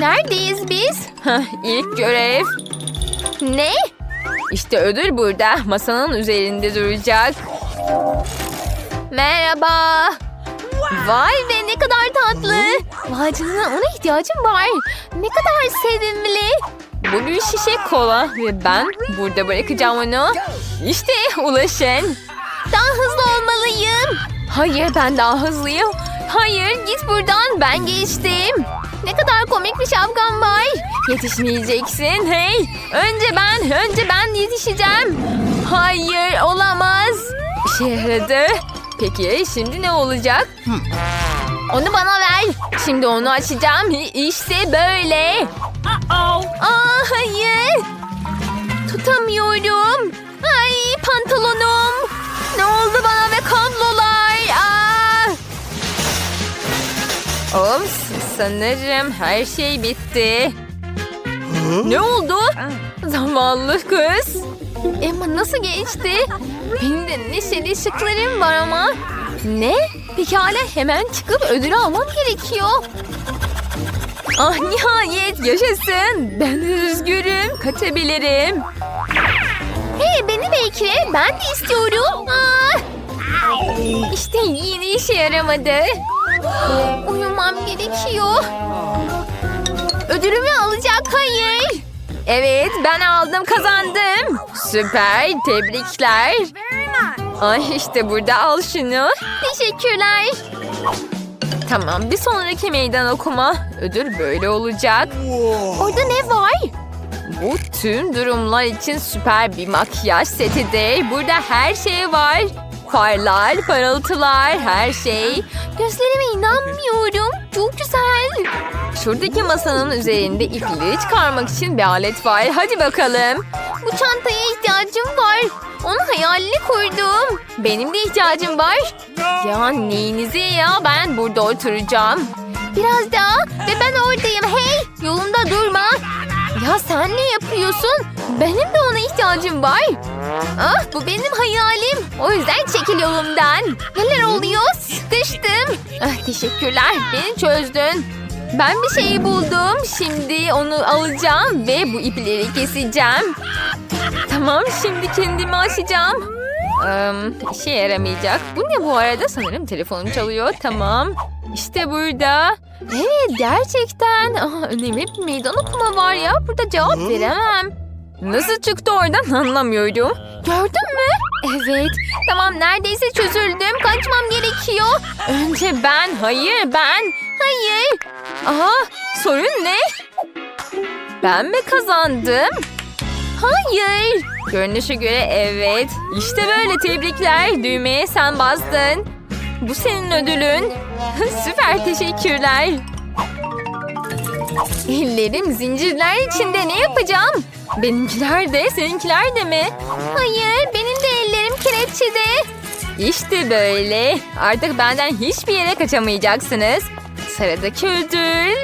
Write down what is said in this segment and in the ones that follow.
Neredeyiz biz? İlk görev. Ne? İşte ödül burada. Masanın üzerinde duracak. Merhaba. Vay be ne kadar tatlı. Vay ona ihtiyacım var. Ne kadar sevimli. Bu bir şişe kola ve ben burada bırakacağım onu. İşte ulaşın. Daha hızlı olmalıyım. Hayır ben daha hızlıyım. Hayır git buradan ben geçtim. Ne kadar komik bir şapkan var. Yetişmeyeceksin. Hey, önce ben, önce ben yetişeceğim. Hayır olamaz. İşe yaradı. Peki şimdi ne olacak? Onu bana ver. Şimdi onu açacağım. İşte böyle. Aa hayır. Tutamıyorum. Ay pantolonum. Ne oldu bana ve kablolar? Aa. Ops, sanırım her şey bitti. Ne oldu? Zavallı kız. Emma nasıl geçti? Benim de neşeli ışıklarım var ama. Ne? Pekala hemen çıkıp ödülü almam gerekiyor. Ah nihayet yaşasın. Ben özgürüm. Kaçabilirim. Hey beni bekle ben de istiyorum. Aa. İşte yine işe yaramadı. Uyumam gerekiyor. Ödülümü alacak hayır. Evet ben aldım kazandım. Süper tebrikler. Ay işte burada al şunu. Teşekkürler. Tamam bir sonraki meydan okuma. Ödül böyle olacak. Orada ne var? Bu tüm durumlar için süper bir makyaj setidir. Burada her şey var. Farlar, parıltılar, her şey. Gözlerime inanmıyorum. Çok güzel. Şuradaki masanın üzerinde ipleri çıkarmak için bir alet var. Hadi bakalım. Bu çantaya ihtiyacım var. Onun hayalini kurdum. Benim de ihtiyacım var. Ya neyinize ya ben burada oturacağım. Biraz daha ve ben oradayım. Hey yolunda durma. Ya sen ne yapıyorsun? Benim de ona ihtiyacım var. Ah bu benim hayalim. O yüzden çekil yolumdan. Neler oluyor? Sıkıştım. Ah, teşekkürler beni çözdün. Ben bir şeyi buldum. Şimdi onu alacağım ve bu ipleri keseceğim. Tamam şimdi kendimi açacağım. Ee, işe yaramayacak. Bu ne bu arada? Sanırım telefonum çalıyor. Tamam. İşte burada. Evet gerçekten. Aa, önemli bir meydan okuma var ya. Burada cevap veremem. Nasıl çıktı oradan anlamıyorum. Gördün mü? Evet. Tamam neredeyse çözüldüm. Kaçmam gerekiyor. Önce ben. Hayır ben. Hayır. Aha sorun ne? Ben mi kazandım? Hayır. Görünüşe göre evet. İşte böyle tebrikler. Düğmeye sen bastın. Bu senin ödülün. Süper teşekkürler. Ellerim zincirler içinde ne yapacağım? Benimkiler de seninkiler de mi? Hayır benim de ellerim kelepçede. İşte böyle. Artık benden hiçbir yere kaçamayacaksınız. Sıradaki ödül.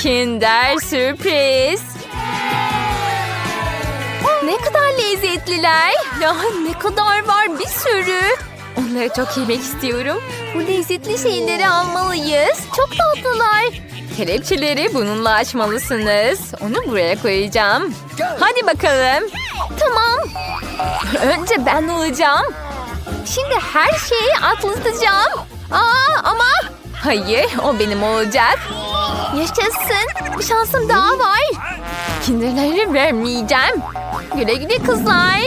Kinder sürpriz. Ne kadar lezzetliler. Ya ne kadar var bir sürü. Onları çok yemek istiyorum. Bu lezzetli şeyleri almalıyız. Çok tatlılar. Kelepçeleri bununla açmalısınız. Onu buraya koyacağım. Hadi bakalım. Tamam. Önce ben olacağım. Şimdi her şeyi atlatacağım. Aa ama Hayır o benim olacak. yaşasın. Bir şansım daha var. Kinderleri vermeyeceğim. Güle güle kızlar.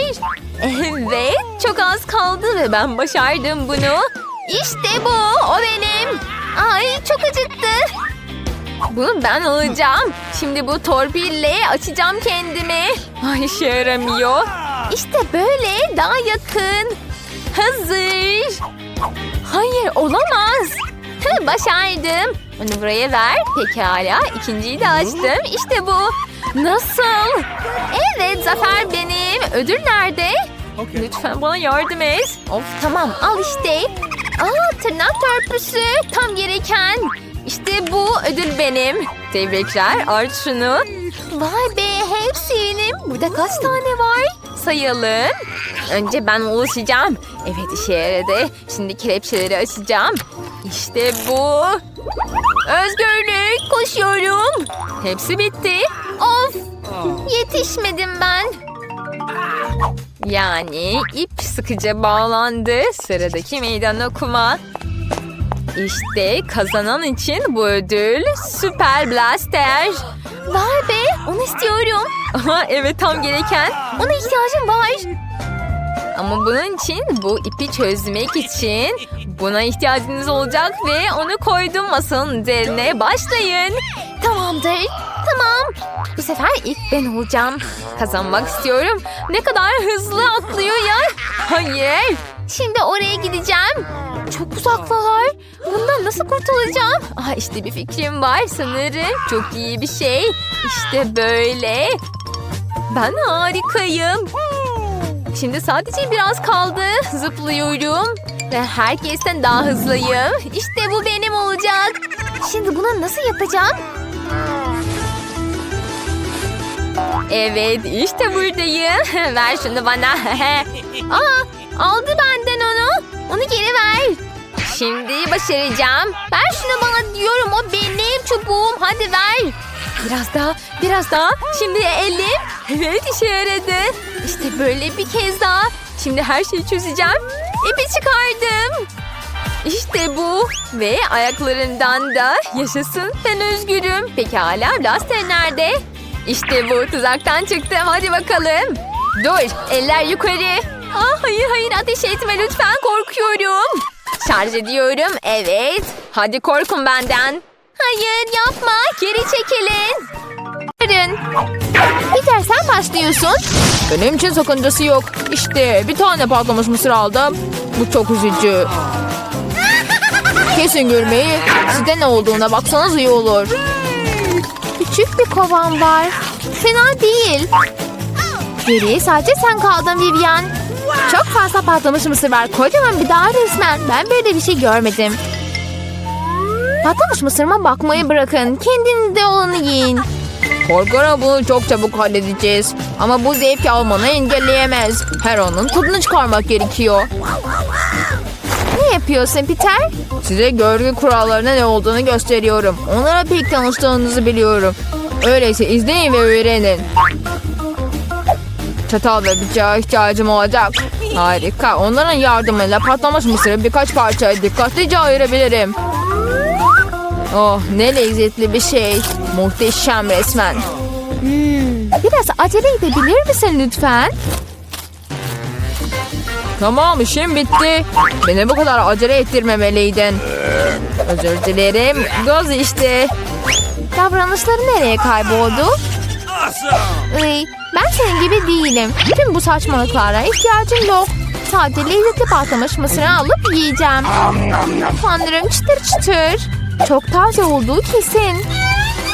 Evet çok az kaldı ve ben başardım bunu. İşte bu. O benim. Ay çok acıttı. Bunu ben alacağım. Şimdi bu torpille açacağım kendimi. Ay işe yaramıyor. İşte böyle daha yakın. Hazır. Hayır olamaz. Hı, Başardım. Onu buraya ver. Pekala. İkinciyi de açtım. İşte bu. Nasıl? Evet zafer benim. Ödül nerede? Lütfen bana yardım et. Of tamam al işte. Aa tırnak törpüsü. Tam gereken. İşte bu ödül benim. Tebrikler. Aç şunu. Vay be hepsi benim. Burada kaç tane var? Sayalım. Önce ben ulaşacağım. Evet işe yaradı. Şimdi kelepçeleri açacağım. İşte bu. Özgürlük. Koşuyorum. Hepsi bitti. Of! Yetişmedim ben. Yani ip sıkıca bağlandı. Sıradaki meydan okuma. İşte kazanan için bu ödül Süper Blaster. Vay be! Onu istiyorum. Aha evet tam gereken. Ona ihtiyacım var. Ama bunun için bu ipi çözmek için buna ihtiyacınız olacak ve onu koydum masanın üzerine. Başlayın. Tamamdır. Tamam. Bu sefer ilk ben olacağım. Kazanmak istiyorum. Ne kadar hızlı atlıyor ya. Hayır. Şimdi oraya gideceğim. Çok uzaklar. Bundan nasıl kurtulacağım? Aa, işte bir fikrim var sanırım. Çok iyi bir şey. İşte böyle. Ben harikayım. Şimdi sadece biraz kaldı. Zıplıyorum. Ve herkesten daha hızlıyım. İşte bu benim olacak. Şimdi bunu nasıl yapacağım? Evet işte buradayım. Ver şunu bana. Aa, aldı benden onu. Onu geri ver. Şimdi başaracağım. Ver şunu bana diyorum. O benim çubuğum. Hadi ver. Biraz daha, biraz daha. Şimdi elim. Evet işe yaradı. İşte böyle bir kez daha. Şimdi her şeyi çözeceğim. İpi çıkardım. İşte bu. Ve ayaklarımdan da yaşasın ben özgürüm. Pekala laster nerede? İşte bu tuzaktan çıktım. Hadi bakalım. Dur eller yukarı. Aa, hayır hayır ateş etme lütfen korkuyorum. Şarj ediyorum evet. Hadi korkun benden. Hayır yapma. Geri çekilin. Yarın. Peter sen başlıyorsun. Benim için sakıncası yok. İşte bir tane patlamış mısır aldım. Bu çok üzücü. Kesin görmeyi. Sizde ne olduğuna baksanız iyi olur. Küçük bir kovan var. Fena değil. Geriye sadece sen kaldın Vivian. Çok fazla patlamış mısır var. Kocaman bir dağ resmen. Ben böyle bir şey görmedim. Patlamış mısırıma bakmayı bırakın. Kendinize olanı yiyin. Korkarım bunu çok çabuk halledeceğiz. Ama bu zevki almanı engelleyemez. Her anın tadını çıkarmak gerekiyor. Ne yapıyorsun Peter? Size görgü kurallarına ne olduğunu gösteriyorum. Onlara pek tanıştığınızı biliyorum. Öyleyse izleyin ve öğrenin. Çatal ve bıçağa ihtiyacım olacak. Harika. Onların yardımıyla patlamış mısırı birkaç parçaya dikkatlice ayırabilirim. Oh ne lezzetli bir şey. Muhteşem resmen. Biraz acele edebilir misin lütfen? Tamam işim bitti. Beni bu kadar acele ettirmemeliydin. Özür dilerim. Gaz işte. Davranışları nereye kayboldu? Iy, ben senin gibi değilim. Tüm bu saçmalıklara ihtiyacım yok. Sadece lezzetli patlamış mısırı alıp yiyeceğim. Tanrım çıtır çıtır. Çok taze olduğu kesin.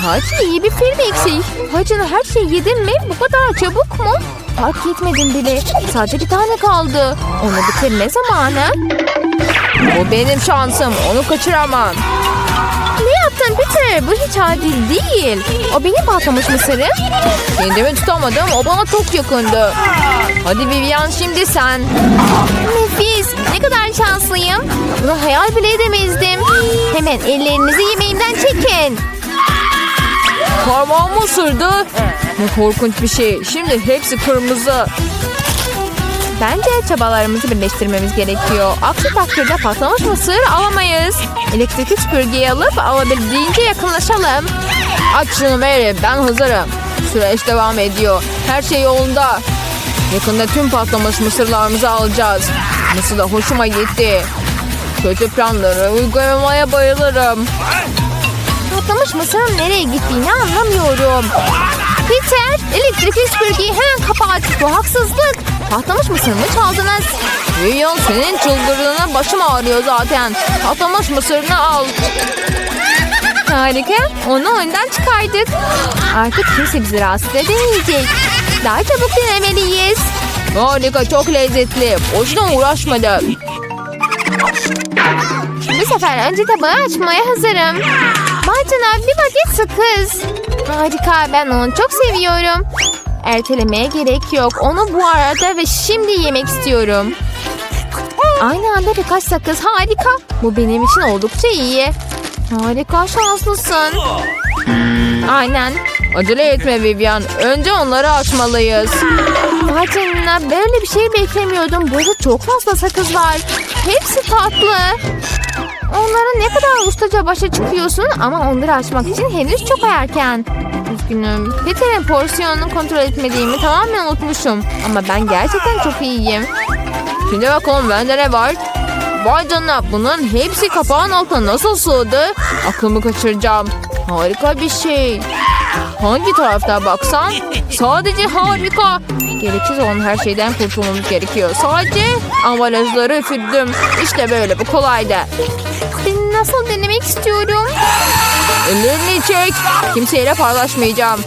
Hacı iyi bir film eksik. Hacı'nın her şeyi yedin mi? Bu kadar çabuk mu? Fark etmedim bile. Sadece bir tane kaldı. Onu bitirme zamanı. Bu benim şansım. Onu kaçıramam. Ne yaptın Peter? Bu hiç adil değil. O benim patlamış mısırım. Kendimi tutamadım. O bana çok yakındı. Hadi Vivian şimdi sen. Nefis. Ne kadar şanslıyım. Bunu hayal bile edemezdim. Hemen ellerinizi yemeğimden çekin. Parmağımı ısırdı. Ne korkunç bir şey. Şimdi hepsi kırmızı. Bence çabalarımızı birleştirmemiz gerekiyor. Aksi takdirde patlamış mısır alamayız. Elektrikli süpürgeyi alıp alabildiğince yakınlaşalım. Aç şunu Mary. Ben hazırım. Süreç devam ediyor. Her şey yolunda. Yakında tüm patlamış mısırlarımızı alacağız. Nasıl da hoşuma gitti. Kötü planları uygulamaya bayılırım. Patlamış mısırın nereye gittiğini anlamıyorum. Peter, elektrikli süpürgeyi hemen kapat. Bu haksızlık. Patlamış mısırımı çaldınız. Vivian senin çıldırdığına başım ağrıyor zaten. Patlamış mısırını al. Harika. Onu oyundan çıkardık. Artık kimse bizi rahatsız edemeyecek. Daha çabuk denemeliyiz. Harika çok lezzetli. Boşuna uğraşmadım. Bu sefer önce tabağı açmaya hazırım. Bacana bir paket sakız. Harika ben onu çok seviyorum. Ertelemeye gerek yok. Onu bu arada ve şimdi yemek istiyorum. Aynı anda birkaç sakız harika. Bu benim için oldukça iyi. Harika şanslısın. Aynen. Acele etme Vivian. Önce onları açmalıyız. Vay böyle bir şey beklemiyordum. Burada çok fazla sakız var. Hepsi tatlı. Onlara ne kadar ustaca başa çıkıyorsun ama onları açmak için henüz çok erken. Üzgünüm. Peter'in porsiyonunu kontrol etmediğimi tamamen unutmuşum. Ama ben gerçekten çok iyiyim. Şimdi bakalım bende ne var? Vay canına bunun hepsi kapağın altına nasıl sığdı? Aklımı kaçıracağım. Harika bir şey. Hangi taraftan baksam? Sadece harika. Gereksiz olan her şeyden kurtulmamız gerekiyor. Sadece ambalajları üfürdüm. İşte böyle bu kolaydı. Seni nasıl denemek istiyorum? Ellerini çek. Kimseyle paylaşmayacağım.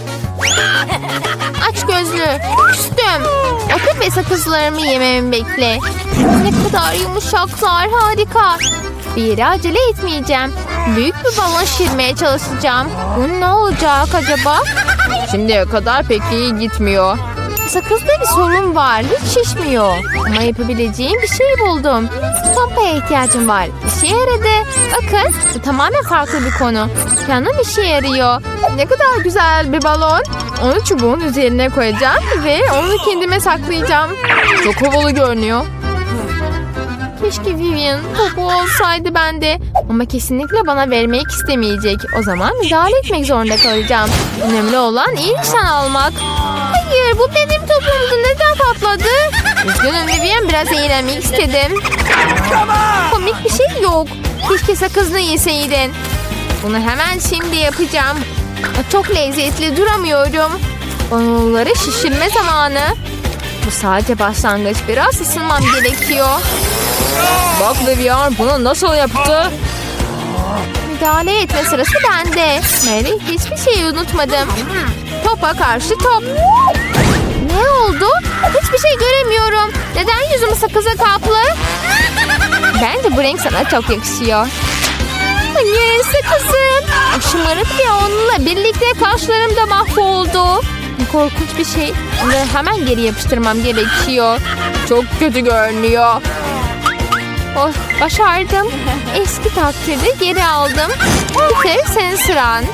Aç gözlü. Küstüm. Otur ve sakızlarımı yememi bekle. Ne kadar yumuşaklar. Harika. Bir yere acele etmeyeceğim. Büyük bir balon şişirmeye çalışacağım. Bu ne olacak acaba? Şimdiye kadar pek iyi gitmiyor. Sakızda bir sorun var. Hiç şişmiyor. Ama yapabileceğim bir şey buldum. Pompaya ihtiyacım var. İşe yaradı. Bakın bu tamamen farklı bir konu. Planım işe yarıyor. Ne kadar güzel bir balon. Onu çubuğun üzerine koyacağım ve onu kendime saklayacağım. Çok havalı görünüyor. Keşke Vivian topu olsaydı bende. Ama kesinlikle bana vermek istemeyecek. O zaman müdahale etmek zorunda kalacağım. Önemli olan iyi nişan almak. Hayır bu benim topumdu. Neden patladı? Üzgünüm Vivian biraz eğlenmek istedim. Komik bir şey yok. Keşke sakızını yeseydin. Bunu hemen şimdi yapacağım. Çok lezzetli duramıyorum. Onları şişirme zamanı. Bu sadece başlangıç. Biraz ısınmam gerekiyor. Bak Vivian bunu nasıl yaptı? Müdahale etme sırası bende. Mary hiçbir şeyi unutmadım. Topa karşı top. Ne oldu? Hiçbir şey göremiyorum. Neden yüzüm sakıza kaplı? Bence bu renk sana çok yakışıyor. Hayır sakızım. Şımarık bir onunla birlikte kaşlarım da mahvoldu. Korkunç bir şey. Onları hemen geri yapıştırmam gerekiyor. Çok kötü görünüyor. Oh, başardım. Eski takdirde geri aldım. Peter senin sıran.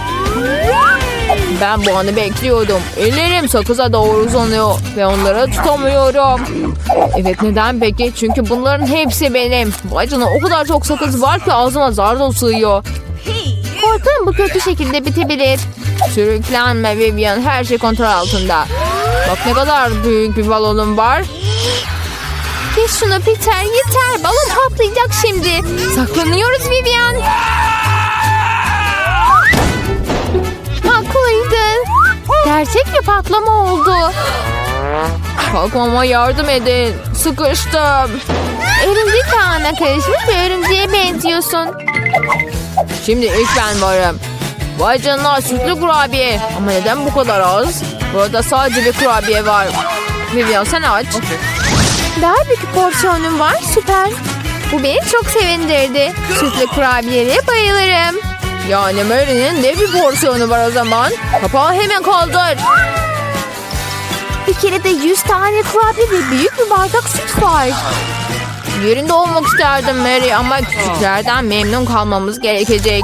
Ben bu anı bekliyordum. Ellerim sakıza doğru uzanıyor ve onları tutamıyorum. Evet neden peki? Çünkü bunların hepsi benim. Vay canına o kadar çok sakız var ki ağzıma zar zor sığıyor. Korkarım bu kötü şekilde bitebilir. Sürüklenme Vivian her şey kontrol altında. Bak ne kadar büyük bir balonum var. Kes şunu Peter yeter. Balon patlayacak şimdi. Saklanıyoruz Vivian. Haklıydın. Gerçek bir patlama oldu. Kalkmama yardım edin. Sıkıştım. Örümcek ağına karışmış bir örümceğe benziyorsun. Şimdi ilk ben varım. Vay canına sütlü kurabiye. Ama neden bu kadar az? Burada sadece bir kurabiye var. Vivian sen aç. Daha büyük porsiyonum var süper. Bu beni çok sevindirdi. Sütlü kurabiyelere bayılırım. Yani Mary'nin ne bir porsiyonu var o zaman? Kapağı hemen kaldır. Bir kere de 100 tane kurabiye ve büyük bir bardak süt var. Yerinde olmak isterdim Mary ama küçüklerden memnun kalmamız gerekecek.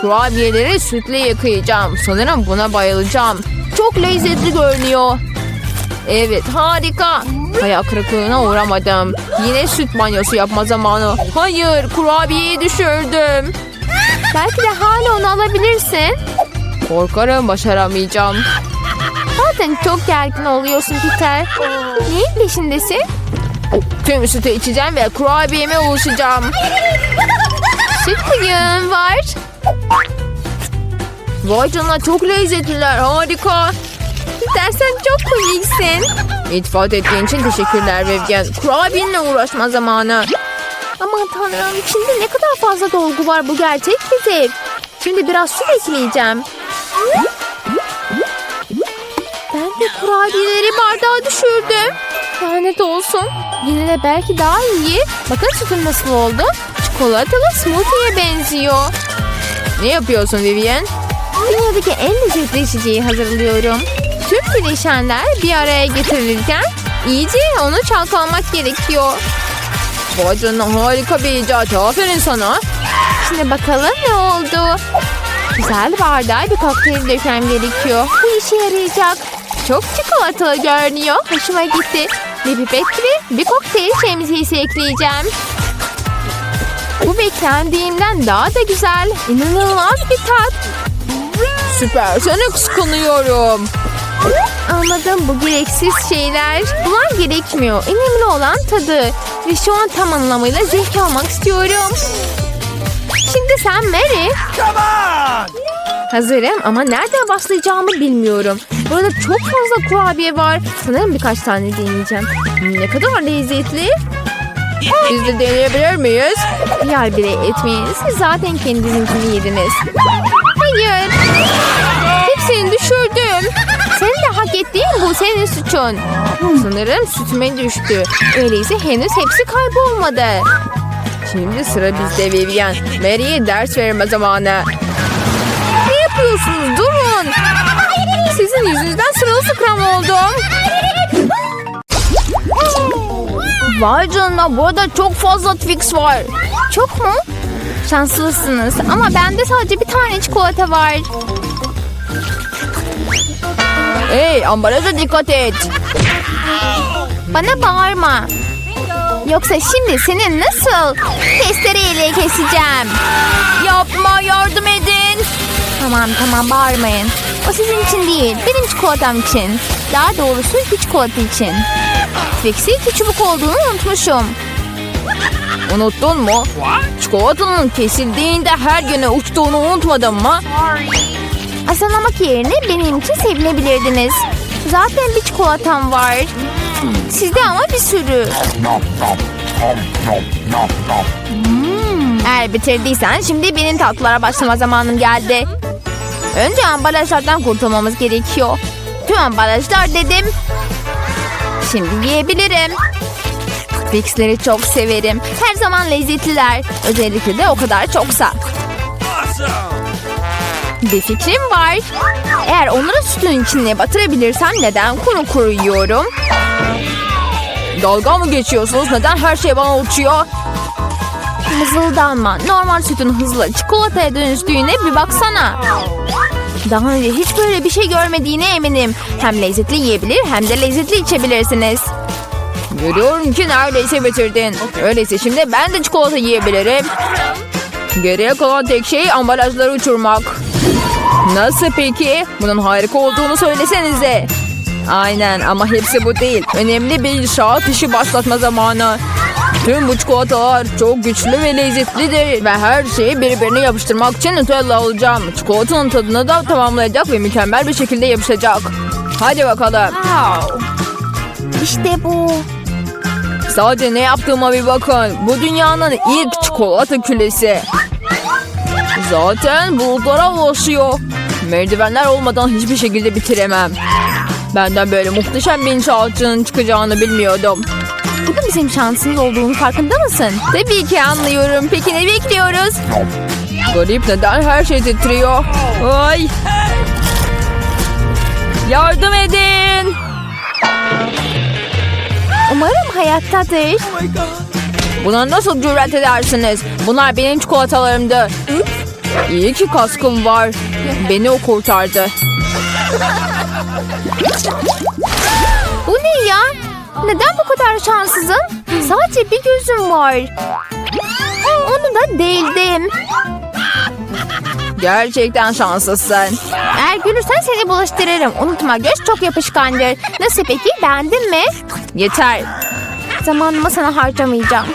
Kurabiyeleri sütle yıkayacağım. Sanırım buna bayılacağım. Çok lezzetli görünüyor. Evet harika. Hayal kırıklığına uğramadım. Yine süt banyosu yapma zamanı. Hayır kurabiyeyi düşürdüm. Belki de hala onu alabilirsin. Korkarım başaramayacağım. Zaten çok gergin oluyorsun Peter. Neyin peşindesin? Tüm sütü içeceğim ve kurabiyeme ulaşacağım. Süt kıyığın var. Vay canına çok lezzetliler harika. Peter sen çok komiksin. İltifat ettiğin için teşekkürler Vivian. Kurabiyenle uğraşma zamanı. Aman tanrım içinde ne kadar fazla dolgu var bu gerçek bir zevk. Şimdi biraz süt ekleyeceğim. Ben de kurabiyeleri bardağa düşürdüm. Lanet olsun. Yine de belki daha iyi. Bakın sütüm nasıl oldu. Çikolatalı smoothie'ye benziyor. Ne yapıyorsun Vivian? Dünyadaki en lezzetli içeceği hazırlıyorum. Tüm bileşenler bir araya getirilirken iyice onu çalkalamak gerekiyor. Vay canına harika bir icat. Aferin sana. Şimdi bakalım ne oldu. Güzel bardağa bir kokteyl dökmem gerekiyor. Bu işe yarayacak. Çok çikolatalı görünüyor. Hoşuma gitti. Bir pipet gibi bir kokteyl şemsiyesi ekleyeceğim. Bu beklendiğimden daha da güzel. İnanılmaz bir tat. Süper. Seni kıskanıyorum. Anladım bu gereksiz şeyler. Bunlar gerekmiyor. Önemli olan tadı. Ve şu an tam anlamıyla zevk almak istiyorum. Şimdi sen Mary. Hazırım ama nereden başlayacağımı bilmiyorum. Burada çok fazla kurabiye var. Sanırım birkaç tane deneyeceğim. Ne kadar lezzetli. Biz de deneyebilir miyiz? Yer bile etmeyin. Siz zaten kendinizinkini yediniz. Hayır. Ettiğin bu senin suçun. Sanırım sütüme düştü. Öyleyse henüz hepsi kaybolmadı. Şimdi sıra bizde Vivian. Mary'e ders verme zamanı. Ne yapıyorsunuz? Durun. Sizin yüzünüzden sırılsıklam oldum. Vay canına burada çok fazla Twix var. Çok mu? Şanslısınız ama bende sadece bir tane çikolata var. Hey ambalaja dikkat et. Bana bağırma. Yoksa şimdi seni nasıl testereyle keseceğim? Yapma yardım edin. Tamam tamam bağırmayın. O sizin için değil benim çikolatam için. Daha doğrusu iki çikolata için. Twix'i iki çubuk olduğunu unutmuşum. Unuttun mu? Çikolatanın kesildiğinde her güne uçtuğunu unutmadın mı? Asalamak yerine benim için sevinebilirdiniz. Zaten bir çikolatam var. Sizde ama bir sürü. Eğer bitirdiysen şimdi benim tatlılara başlama zamanım geldi. Önce ambalajlardan kurtulmamız gerekiyor. Tüm ambalajlar dedim. Şimdi yiyebilirim. Twix'leri çok severim. Her zaman lezzetliler. Özellikle de o kadar çoksa. Bir fikrim var. Eğer onları sütün içine batırabilirsem neden kuru kuru yiyorum? Dalga mı geçiyorsunuz? Neden her şey bana uçuyor? Mızıldanma. Normal sütün hızla çikolataya dönüştüğüne bir baksana. Daha önce hiç böyle bir şey görmediğine eminim. Hem lezzetli yiyebilir hem de lezzetli içebilirsiniz. Görüyorum ki neredeyse bitirdin. Öyleyse şimdi ben de çikolata yiyebilirim. Geriye kalan tek şey ambalajları uçurmak. Nasıl peki? Bunun harika olduğunu söylesenize. Aynen ama hepsi bu değil. Önemli bir inşaat işi başlatma zamanı. Tüm bu çikolatalar çok güçlü ve lezzetlidir. Ve her şeyi birbirine yapıştırmak için Nutella alacağım. Çikolatanın tadını da tamamlayacak ve mükemmel bir şekilde yapışacak. Hadi bakalım. İşte bu. Sadece ne yaptığıma bir bakın. Bu dünyanın ilk çikolata külesi. Zaten bulutlara ulaşıyor. Merdivenler olmadan hiçbir şekilde bitiremem. Benden böyle muhteşem bir inşaatçının çıkacağını bilmiyordum. Bu da bizim şansımız olduğunu farkında mısın? Tabii ki anlıyorum. Peki ne bekliyoruz? Garip neden her şey titriyor? Ay! Yardım edin! Umarım hayattadır. Buna nasıl cüret edersiniz? Bunlar benim çikolatalarımdı. İyi ki kaskım var. Beni o kurtardı. Bu ne ya? Neden bu kadar şanssızım? Sadece bir gözüm var. Onu da değildim. Gerçekten şanslısın. Eğer gülürsen seni bulaştırırım. Unutma göz çok yapışkandır. Nasıl peki beğendin mi? Yeter. Zamanımı sana harcamayacağım.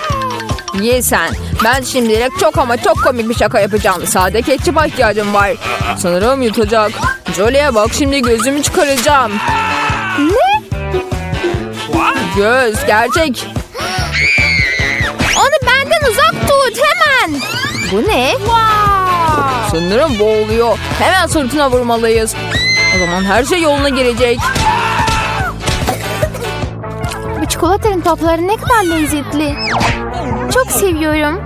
Ye sen. Ben şimdilik çok ama çok komik bir şaka yapacağım. Sade ketçapa ihtiyacım var. Sanırım yutacak. Jolie'ye bak şimdi gözümü çıkaracağım. Ne? Göz gerçek. Onu benden uzak tut hemen. Bu ne? Sanırım boğuluyor. Hemen sırtına vurmalıyız. O zaman her şey yoluna girecek. Bu çikolatanın topları ne kadar lezzetli. Çok seviyorum.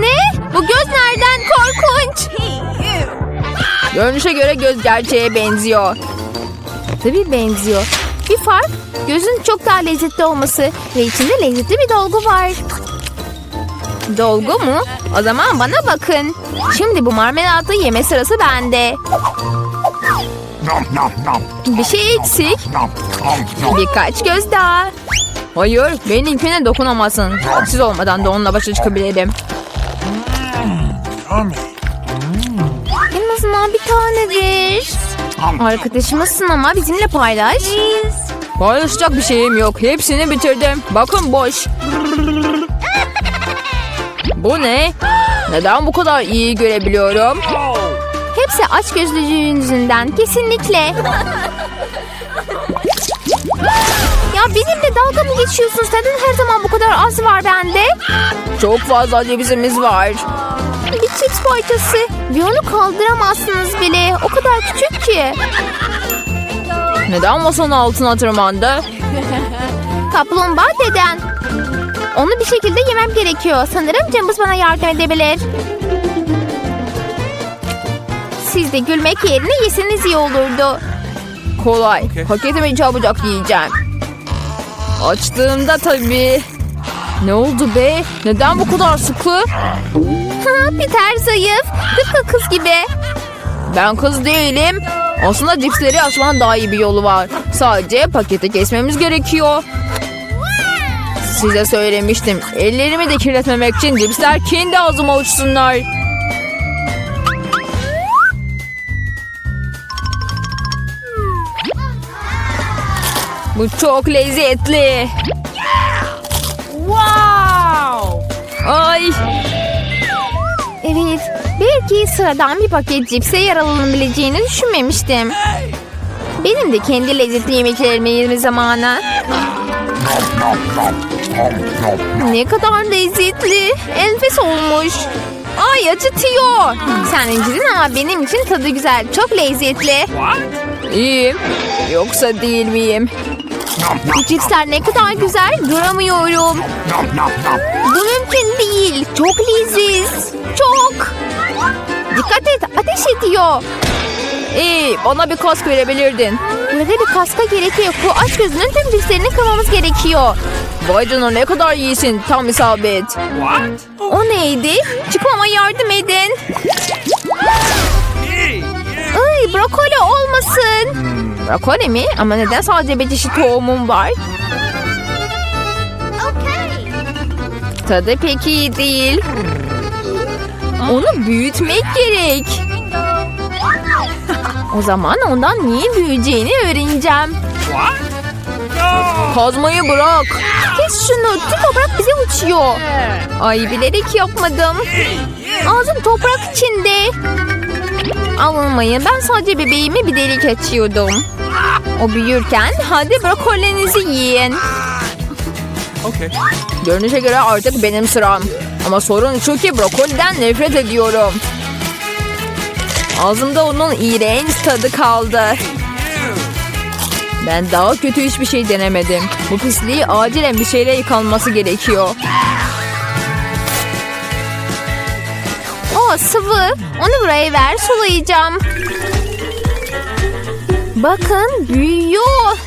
Ne? Bu göz nereden? Korkunç. Görünüşe göre göz gerçeğe benziyor. Tabii benziyor. Bir fark gözün çok daha lezzetli olması ve içinde lezzetli bir dolgu var. Dolgu mu? O zaman bana bakın. Şimdi bu marmelatı yeme sırası bende. Bir şey eksik. Birkaç göz daha. Hayır, benimkine dokunamazsın. Siz olmadan da onunla başa çıkabilirim. Yummy. En azından bir tanedir. Arkadaşımızsın ama bizimle paylaş. Paylaşacak bir şeyim yok. Hepsini bitirdim. Bakın boş. Bu ne? Neden bu kadar iyi görebiliyorum? Hepsi aç gözlülüğün yüzünden kesinlikle. Ya benimle dalga mı geçiyorsun? Neden her zaman bu kadar az var bende? Çok fazla cevizimiz var. Bir cips parçası. Ve onu kaldıramazsınız bile. O kadar küçük ki. Neden masanın altına tırmandı? Kaplumbağa deden. Onu bir şekilde yemem gerekiyor. Sanırım Cımbız bana yardım edebilir. Siz de gülmek yerine yeseniz iyi olurdu. Kolay. Paketimi çabucak yiyeceğim. Açtığımda tabii. Ne oldu be? Neden bu kadar sıkı? Ha, Peter zayıf. Tıpkı kız gibi. Ben kız değilim. Aslında cipsleri açmanın daha iyi bir yolu var. Sadece paketi kesmemiz gerekiyor. Size söylemiştim. Ellerimi de kirletmemek için cipsler kendi ağzıma uçsunlar. Bu çok lezzetli. Wow! Ay! Evet. Belki sıradan bir paket cipse yaralanabileceğini düşünmemiştim. Benim de kendi lezzetli yemeklerimi yeme zamanı. Ne kadar lezzetli. Enfes olmuş. Ay acıtıyor. Sen incidin ama benim için tadı güzel. Çok lezzetli. İyiyim. Yoksa değil miyim? Bu cipsler ne kadar güzel. Duramıyorum. Bu mümkün değil. Çok leziz. Çok. Dikkat et. Ateş ediyor. İyi, bana bir kask verebilirdin. Burada bir kaska gerek yok. Bu aç gözünün tüm cipslerini kırmamız gerekiyor. Vay canına ne kadar iyisin. Tam isabet. O neydi? Çıkmama yardım edin. Ay brokoli olmasın. Brokoli mi? Ama neden sadece bir çeşit tohumum var? Tadı pek iyi değil. Onu büyütmek gerek. O zaman ondan niye büyüyeceğini öğreneceğim. Kazmayı bırak. Kes şunu. Tüm toprak bize uçuyor. Ay bilerek yapmadım. Ağzım toprak içinde. Alınmayın. Ben sadece bebeğime bir delik açıyordum. O büyürken hadi brokolinizi yiyin. Okay. Görünüşe göre artık benim sıram. Ama sorun şu ki brokoliden nefret ediyorum. Ağzımda onun iğrenç tadı kaldı. Ben daha kötü hiçbir şey denemedim. Bu pisliği acilen bir şeyle yıkanması gerekiyor. O sıvı. Onu buraya ver sulayacağım. Bakın büyüyor.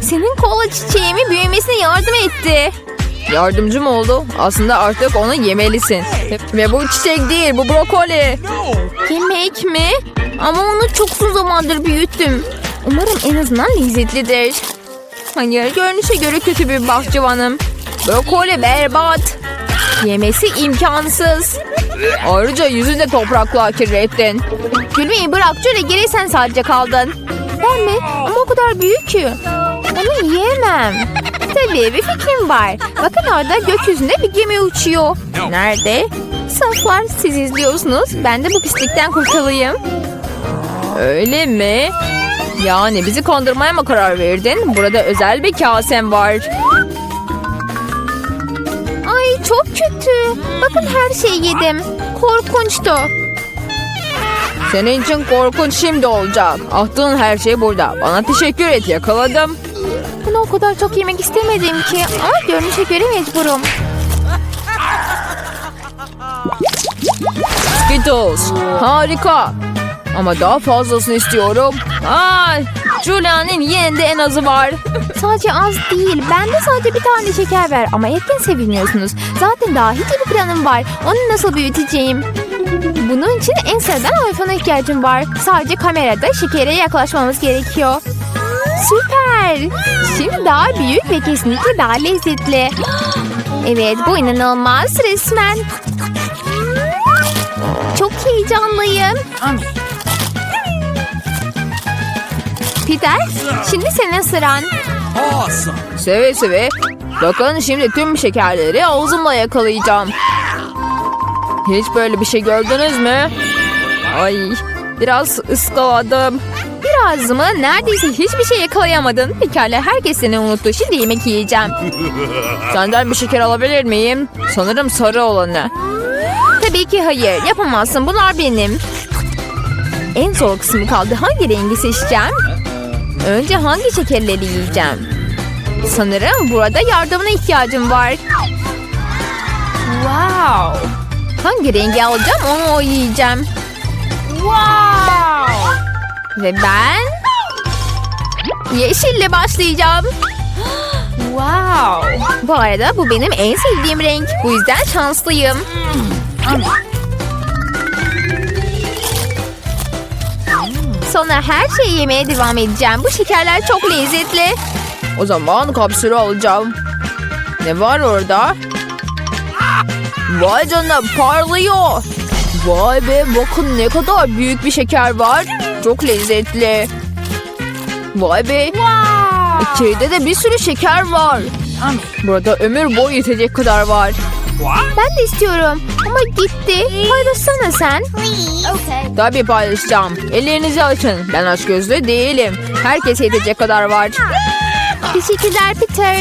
Senin kola çiçeğimi büyümesine yardım etti. Yardımcı mı oldu? Aslında artık onu yemelisin. Ve bu çiçek değil, bu brokoli. Yemek mi? Ama onu çok uzun zamandır büyüttüm. Umarım en azından lezzetlidir. Hayır, görünüşe göre kötü bir bahçıvanım. Brokoli berbat. Yemesi imkansız. Ayrıca yüzünü de toprakla kirlettin. Gülmeyi bırak şöyle geri sen sadece kaldın. Mi? Ama o kadar büyük ki. Onu yiyemem. Tabii bir fikrim var. Bakın orada gökyüzünde bir gemi uçuyor. Nerede? Saflar siz izliyorsunuz. Ben de bu pislikten kurtulayım. Öyle mi? Yani bizi kandırmaya mı karar verdin? Burada özel bir kasem var. Ay çok kötü. Bakın her şeyi yedim. Korkunçtu. Senin için korkunç şimdi olacak. Attığın her şey burada. Bana teşekkür et yakaladım. Bunu o kadar çok yemek istemedim ki. Ama görünüşe göre mecburum. Skittles. Harika. Ama daha fazlasını istiyorum. Ay, Julia'nın yine de en azı var. Sadece az değil. Bende sadece bir tane şeker ver. Ama erken seviniyorsunuz. Zaten daha hiç bir planım var. Onu nasıl büyüteceğim? Bunun için en sıradan iPhone'a ihtiyacım var. Sadece kamerada şekere yaklaşmamız gerekiyor. Süper. Şimdi daha büyük ve kesinlikle daha lezzetli. Evet bu inanılmaz resmen. Çok heyecanlıyım. Peter, şimdi senin sıran. Seve seve. Bakın şimdi tüm şekerleri ağzımla yakalayacağım. Hiç böyle bir şey gördünüz mü? Ay biraz ıskaladım. Biraz mı? Neredeyse hiçbir şey yakalayamadın. Pekala herkes seni unuttu. Şimdi yemek yiyeceğim. Senden bir şeker alabilir miyim? Sanırım sarı olanı. Tabii ki hayır. Yapamazsın. Bunlar benim. En zor kısmı kaldı. Hangi rengi seçeceğim? Önce hangi şekerleri yiyeceğim? Sanırım burada yardımına ihtiyacım var. Wow. Hangi rengi alacağım onu o yiyeceğim. Wow. Ve ben yeşille başlayacağım. Wow. Bu arada bu benim en sevdiğim renk. Bu yüzden şanslıyım. Sonra her şeyi yemeye devam edeceğim. Bu şekerler çok lezzetli. O zaman kapsülü alacağım. Ne var orada? Vay canına parlıyor. Vay be bakın ne kadar büyük bir şeker var. Çok lezzetli. Vay be. İçeride de bir sürü şeker var. Burada ömür boyu yetecek kadar var. Ben de istiyorum. Ama gitti. Paylaşsana sen. Tabii paylaşacağım. Ellerinizi açın. Ben aç gözlü değilim. Herkes yetecek kadar var. Teşekkürler Peter.